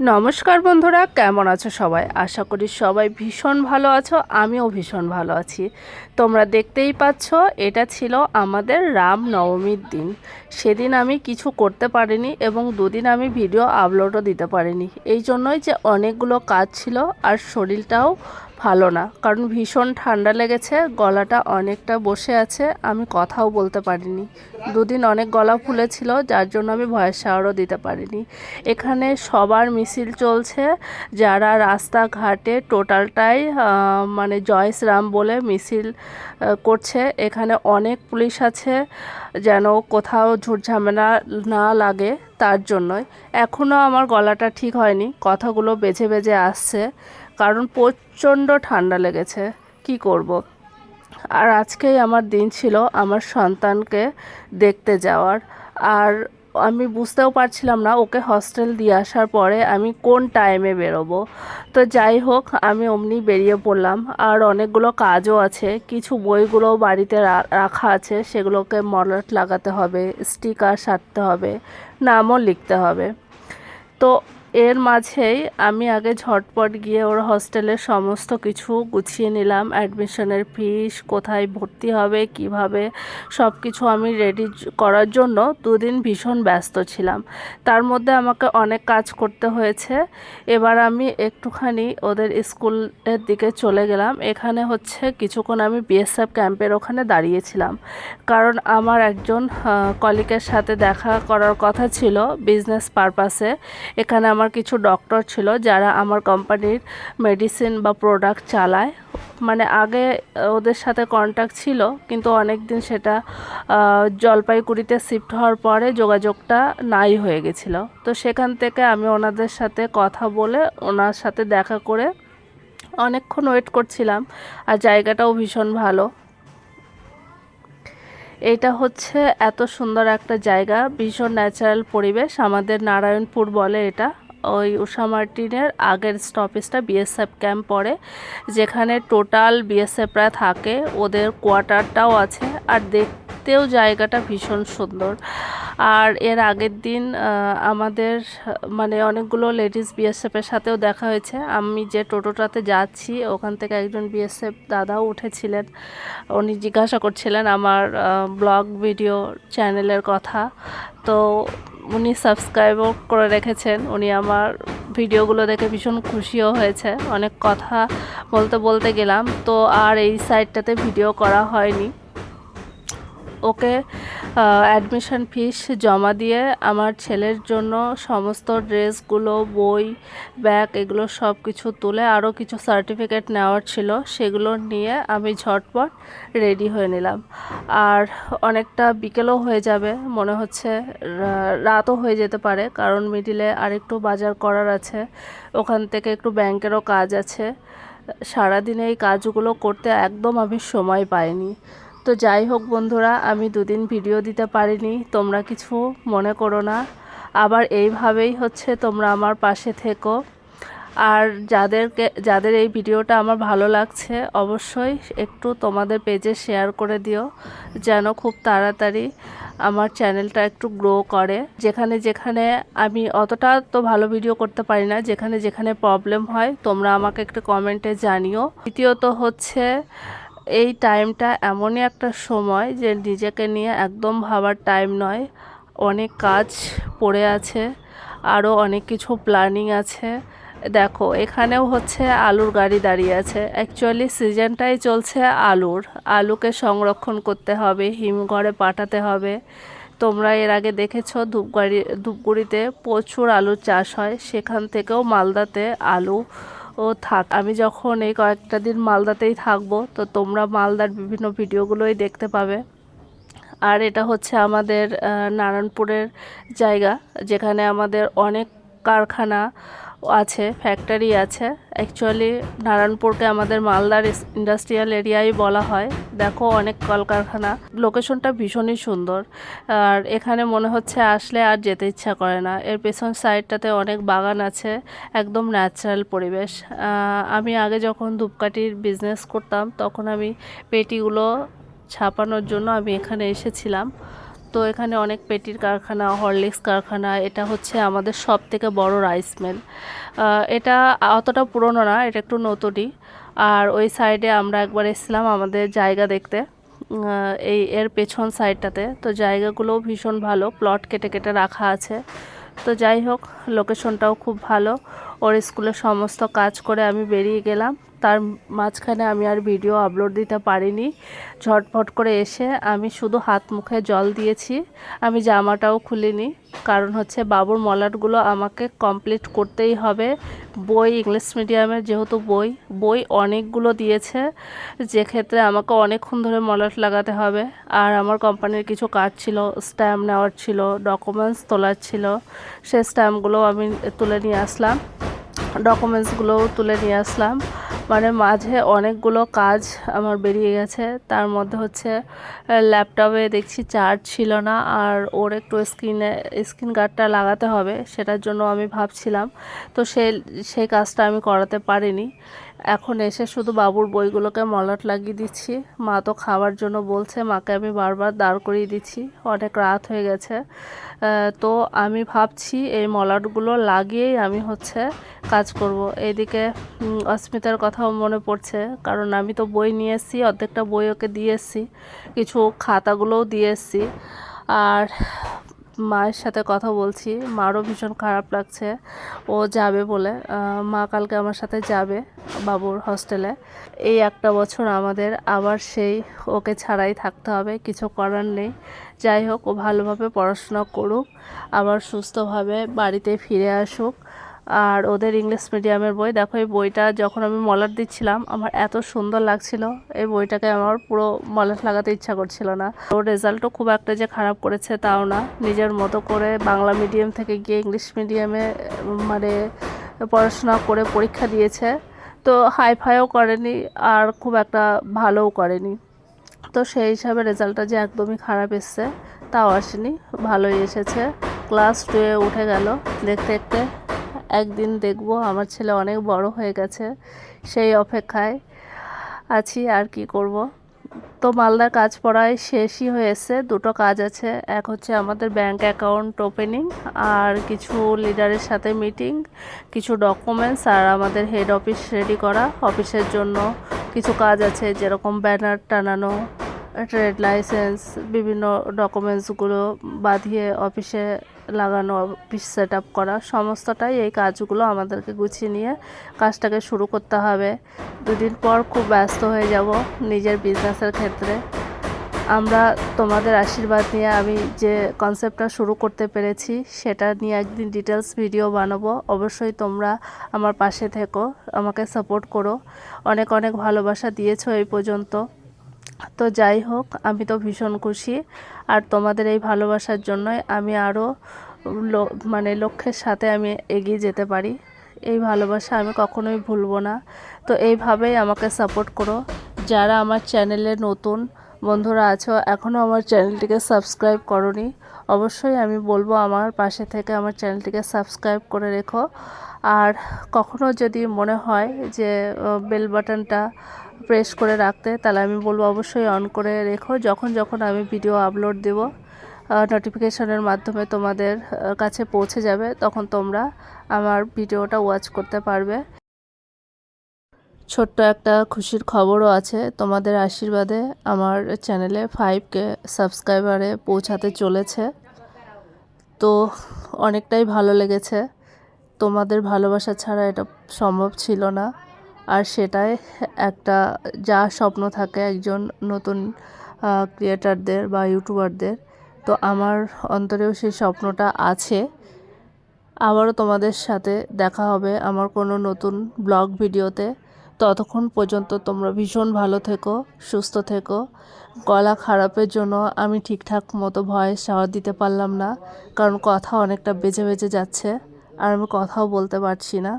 নমস্কার বন্ধুরা, কেমন আছো সবাই? আশা করি সবাই ভীষণ ভালো আছো, আমিও ভীষণ ভালো আছি। তোমরা দেখতেই পাচ্ছ, এটা ছিল আমাদের রাম নবমীর দিন। সেদিন আমি কিছু করতে পারিনি এবং দুদিন আমি ভিডিও আপলোডও দিতে পারিনি। এই জন্যই যে অনেকগুলো কাজ ছিল, আর শরীরটাও ভালো না। কারণ ভীষণ ঠান্ডা লেগেছে, গলাটা অনেকটা বসে আছে, আমি কথাও বলতে পারিনি। দুদিন অনেক গলা ফুলেছিল, যার জন্য আমি ভয়েস শাওয়ারও দিতে পারিনি। এখানে সবার মিছিল চলছে, যারা রাস্তাঘাটে টোটালটাই মানে জয় শ্রাম বলে মিছিল করছে। এখানে অনেক পুলিশ আছে, যেন কোথাও ঝুটঝামেলা না লাগে তার জন্যই। এখনও আমার গলাটা ঠিক হয়নি, কথাগুলো বেজে বেজে আসছে। কারণ প্রচণ্ড ঠান্ডা লেগেছে। কি করব। আর আজকেই আমার দিন ছিল আমার সন্তানকে দেখতে যাওয়ার। আর আমি বুঝতেও পারছিলাম না, ওকে হস্টেল দিয়ে আসার পরে আমি কোন টাইমে বেরোবো। তো যাই হোক, আমি অমনি বেরিয়ে পড়লাম। আর অনেকগুলো কাজও আছে, কিছু বইগুলো বাড়িতে রাখা আছে, সেগুলোকে মলাট লাগাতে হবে স্টিকার সারতে হবে, নামও লিখতে হবে। তো এর মাঝেই আমি আগে ঝটপট গিয়ে ওর হস্টেলের সমস্ত কিছু গুছিয়ে নিলাম, অ্যাডমিশনের ফিস, কোথায় ভর্তি হবে, কীভাবে সব কিছু আমি রেডি করার জন্য দুদিন ভীষণ ব্যস্ত ছিলাম। তার মধ্যে আমাকে অনেক কাজ করতে হয়েছে। এবার আমি একটুখানি ওদের স্কুলের দিকে চলে গেলাম। এখানে হচ্ছে কিছুক্ষণ আমি বিএসএফ ক্যাম্পের ওখানে দাঁড়িয়েছিলাম। কারণ আমার একজন কলিকের সাথে দেখা করার কথা ছিল বিজনেস পারপাসে এখানে আমার কিছু ডক্টর ছিল যারা আমার কোম্পানির মেডিসিন বা প্রোডাক্ট চালায়। মানে আগে ওদের সাথে কন্ট্যাক্ট ছিল, কিন্তু অনেক দিন সেটা জলপাইগুড়িতে শিফট হওয়ার পরে যোগাযোগটা নাই হয়ে গেছিল। তো সেখান থেকে আমি ওনাদের সাথে কথা বলে ওনার সাথে দেখা করে অনেকক্ষণ ওয়েট করছিলাম, আর জায়গাটাও ভীষণ ভালো। এটা হচ্ছে এত সুন্দর একটা জায়গা, ভীষণ ন্যাচারাল পরিবেশ, আমাদের নারায়ণপুর বলে এটা। ওই উষা মার্টিনের আগের স্টপেজটা বিএসএফ ক্যাম্প পড়ে, যেখানে টোটাল বিএসএফরা থাকে, ওদের কোয়ার্টারটাও আছে, আর দেখতেও জায়গাটা ভীষণ সুন্দর। আর এর আগের দিন আমাদের মানে অনেকগুলো লেডিস বিএসএফের সাথেও দেখা হয়েছে। আমি যে টোটোটাতে যাচ্ছি, ওখান থেকে একজন বিএসএফ দাদাও উঠেছিলেন। উনি জিজ্ঞাসা করছিলেন আমার ব্লগ, ভিডিও, চ্যানেলের কথা। তো উনি সাবস্ক্রাইবও করে রেখেছেন। উনি আমার ভিডিওগুলো দেখে ভীষণ খুশিও হয়েছে। অনেক কথা বলতে বলতে গেলাম। তো আর এই সাইডটাতে ভিডিও করা হয়নি। ওকে অ্যাডমিশন ফিস জমা দিয়ে আমার ছেলের জন্য সমস্ত ড্রেসগুলো, বই ব্যাগ এগুলো সব কিছু তুলে আরও কিছু সার্টিফিকেট নেওয়ার ছিল, সেগুলো নিয়ে আমি ঝটপট রেডি হয়ে নিলাম। আর অনেকটা বিকেলও হয়ে যাবে, মনে হচ্ছে রাতও হয়ে যেতে পারে, কারণ মিডিলে আরেকটু বাজার করার আছে, ওখান থেকে একটু ব্যাংকেরও কাজ আছে। সারাদিনে এই কাজগুলো করতে একদম আমি সময় পাইনি। তো যাই হোক বন্ধুরা, আমি দুদিন ভিডিও দিতে পারিনি, তোমরা কিছু মনে করো না। আবার এইভাবেই হচ্ছে তোমরা আমার পাশে থেকো। আর যাদেরকে, যাদের এই ভিডিওটা আমার ভালো লাগছে, অবশ্যই একটু তোমাদের পেজে শেয়ার করে দিও, যেন খুব তাড়াতাড়ি আমার চ্যানেলটা একটু গ্রো করে। যেখানে যেখানে আমি অতটা তো ভালো ভিডিও করতে পারি না, যেখানে যেখানে প্রবলেম হয়, তোমরা আমাকে একটু কমেন্টে জানিও। দ্বিতীয়ত হচ্ছে এই টাইমটা এমনই একটা সময় যে নিজেকে নিয়ে একদম ভাবার টাইম নয়। অনেক কাজ পড়ে আছে আরও অনেক কিছু প্ল্যানিং আছে। দেখো, এখানেও হচ্ছে আলুর গাড়ি দাঁড়িয়ে আছে। অ্যাকচুয়ালি সিজনটাই চলছে আলুর। আলুকে সংরক্ষণ করতে হবে হিমঘরে পাঠাতে হবে। তোমরা এর আগে দেখেছ ধূপগাড়ি, ধূপগুড়িতে প্রচুর আলুর চাষ হয়। সেখান থেকেও মালদাতে আলু ও থাক, আমি যখন এই কয়েকটা দিন মালদাতেই থাকব, তো তোমরা মালদার বিভিন্ন ভিডিওগুলোই দেখতে পাবে। আর এটা হচ্ছে আমাদের নারায়ণপুরের জায়গা, যেখানে আমাদের অনেক কারখানা আছে ফ্যাক্টরি আছে। অ্যাকচুয়ালি নারায়ণপুরকে আমাদের মালদার ইন্ডাস্ট্রিয়াল এরিয়াই বলা হয়। দেখো, অনেক কলকারখানা। লোকেশনটা ভীষণই সুন্দর। আর এখানে মনে হচ্ছে আসলে আর যেতে ইচ্ছা করে না। এর পেছন সাইডটাতে অনেক বাগান আছে, একদম ন্যাচারাল পরিবেশ। আমি আগে যখন ধূপকাঠির বিজনেস করতাম, তখন আমি পেটিগুলো ছাপানোর জন্য আমি এখানে এসেছিলাম। তো এখানে অনেক পেটির কারখানা, হরলিক্স কারখানা, এটা হচ্ছে আমাদের সব থেকে বড় রাইস মিল এটা অতটা পুরনো না, এটা একটু নতুনই। আর ওই সাইডে আমরা একবার এসেছিলাম আমাদের জায়গা দেখতে এই এর পেছন সাইডটাতে তো জায়গাগুলোও ভীষণ ভালো প্লট কেটে কেটে রাখা আছে। তো যাই হোক লোকেশনটাও খুব ভালো। ওর স্কুলের সমস্ত কাজ করে আমি বেরিয়ে গেলাম। তার মাঝখানে আমি আর ভিডিও আপলোড দিতে পারিনি। ঝটফট করে এসে আমি শুধু হাত মুখে জল দিয়েছি। আমি জামাটাও খুলিনি। কারণ হচ্ছে বাবুর মলাটগুলো আমাকে কমপ্লিট করতেই হবে। বই ইংলিশ মিডিয়ামের যেহেতু বই বই অনেকগুলো দিয়েছে। যে ক্ষেত্রে আমাকে অনেকক্ষণ ধরে মলাট লাগাতে হবে। আর আমার কোম্পানির কিছু কাজ ছিল স্ট্যাম্প নেওয়ার ছিল ডকুমেন্টস তোলার ছিল। সে স্ট্যাম্পগুলো আমি তুলে নিয়ে আসলাম। ডকুমেন্টসগুলোও তুলে নিয়ে আসলাম। মানে মাঝে অনেকগুলো কাজ আমার বেরিয়ে গেছে। তার মধ্যে হচ্ছে ল্যাপটপে দেখছি চার্জ ছিল না আর ওর একটু স্ক্রিনে স্ক্রিন গার্ডটা লাগাতে হবে, সেটার জন্য আমি ভাবছিলাম। তো সে সেই কাজটা আমি করাতে পারিনি। এখন এসে শুধু বাবুর বইগুলোকে মলাট লাগিয়ে দিচ্ছি। মা তো খাওয়ার জন্য বলছে, মাকে আমি বারবার দাঁড় করিয়ে দিচ্ছি। অনেক রাত হয়ে গেছে। তো আমি ভাবছি এই মলাটগুলো লাগিয়েই আমি হচ্ছে কাজ করব। এইদিকে অস্মিতার কথাও মনে পড়ছে, কারণ আমি তো বই নিয়ে এসেছি, অর্ধেকটা বই ওকে দিয়ে এসেছি, কিছু খাতাগুলোও দিয়ে এসেছি। আর মায়ের সাথে কথা বলছি, মারও ভীষণ খারাপ লাগছে, ও যাবে বলে। মা কালকে আমার সাথে যাবে বাবুর হস্টেলে এই একটা বছর আমাদের, আবার সেই ওকে ছাড়াই থাকতে হবে, কিছু করার নেই। যাই হোক, ও ভালোভাবে পড়াশোনা করুক, আবার সুস্থভাবে বাড়িতে ফিরে আসুক। আর ওদের ইংলিশ মিডিয়ামের বই। দেখো, এই বইটা যখন আমি মলাট দিচ্ছিলাম, আমার এত সুন্দর লাগছিল। এই বইটাকে আমার পুরো মলাট লাগাতে ইচ্ছা করছিল না। ওর রেজাল্টও খুব একটা যে খারাপ করেছে তাও না। নিজের মতো করে বাংলা মিডিয়াম থেকে গিয়ে ইংলিশ মিডিয়ামে মানে পড়াশোনা করে পরীক্ষা দিয়েছে। তো হাই ফাইও করেনি আর খুব একটা ভালোও করেনি। তো সেই হিসাবে রেজাল্টটা যে একদমই খারাপ এসছে, তাও আসেনি। ভালোই এসেছে। ক্লাস টুয়ে উঠে গেল, দেখতে দেখতে। একদিন দেখব, আমার ছেলে অনেক বড় হয়ে গেছে, সেই অপেক্ষায় আছি আর কি করব। তো মালদার কাজ পড়ায় শেষই হয়েছে, দুটো কাজ আছে, এক হচ্ছে আমাদের ব্যাংক অ্যাকাউন্ট ওপেনিং আর কিছু লিডারের সাথে মিটিং কিছু ডকুমেন্টস আর আমাদের হেড অফিস রেডি করা অফিসের জন্য কিছু কাজ আছে, যেরকম ব্যানার টানানো ট্রেড লাইসেন্স বিভিন্ন ডকুমেন্টসগুলো বাঁধিয়ে অফিসে লাগানো অফিস সেট আপ করা, সমস্তটাই এই কাজগুলো আমাদেরকে গুছিয়ে নিয়ে কাজটাকে শুরু করতে হবে। দুদিন পর খুব ব্যস্ত হয়ে যাব নিজের বিজনেসের ক্ষেত্রে। আমরা তোমাদের আশীর্বাদ নিয়ে আমি যে কনসেপ্টটা শুরু করতে পেরেছি, সেটা নিয়ে একদিন ডিটেলস ভিডিও বানাবো। অবশ্যই তোমরা আমার পাশে থেকো, আমাকে সাপোর্ট করো। অনেক অনেক ভালোবাসা দিয়েছ এই পর্যন্ত। তো যাই হোক, আমি তো ভীষণ খুশি। আর তোমাদের এই ভালোবাসার জন্যই আমি আরও মানে লক্ষ্যের সাথে আমি এগিয়ে যেতে পারি। এই ভালোবাসা আমি কখনোই ভুলবো না। তো এইভাবেই আমাকে সাপোর্ট করো। যারা আমার চ্যানেলে নতুন বন্ধুরা আছো এখনও আমার চ্যানেলটিকে সাবস্ক্রাইব করনি, অবশ্যই আমি বলব আমার পাশে থেকে আমার চ্যানেলটিকে সাবস্ক্রাইব করে রেখো। আর কখনো যদি মনে হয় যে বেল বাটনটা প্রেস করে রাখতে, তাহলে আমি বলব অবশ্যই অন করে রেখো। যখন যখন আমি ভিডিও আপলোড দেব নোটিফিকেশনের মাধ্যমে তোমাদের কাছে পৌঁছে যাবে, তখন তোমরা আমার ভিডিওটা ওয়াচ করতে পারবে। ছোট্ট একটা খুশির খবরও আছে, তোমাদের আশীর্বাদে আমার চ্যানেলে ফাইভকে সাবস্ক্রাইবারে পৌঁছাতে চলেছে। তো অনেকটাই ভালো লেগেছে। তোমাদের ভালোবাসা ছাড়া এটা সম্ভব ছিল না। আর সেটাই একটা যা স্বপ্ন থাকে একজন নতুন ক্রিয়েটারদের বা ইউটিউবারদের তো আমার অন্তরেও সেই স্বপ্নটা আছে। আবারও তোমাদের সাথে দেখা হবে আমার কোনো নতুন ব্লগ ভিডিওতে। ততক্ষণ পর্যন্ত তোমরা ভীষণ ভালো থেকো, সুস্থ থেকো। গলা খারাপের জন্য আমি ঠিকঠাক মতো ভয়েস সাওয়ার দিতে পারলাম না, কারণ কথা অনেকটা বেজে বেজে যাচ্ছে আর আমি কথাও বলতে পারছি না।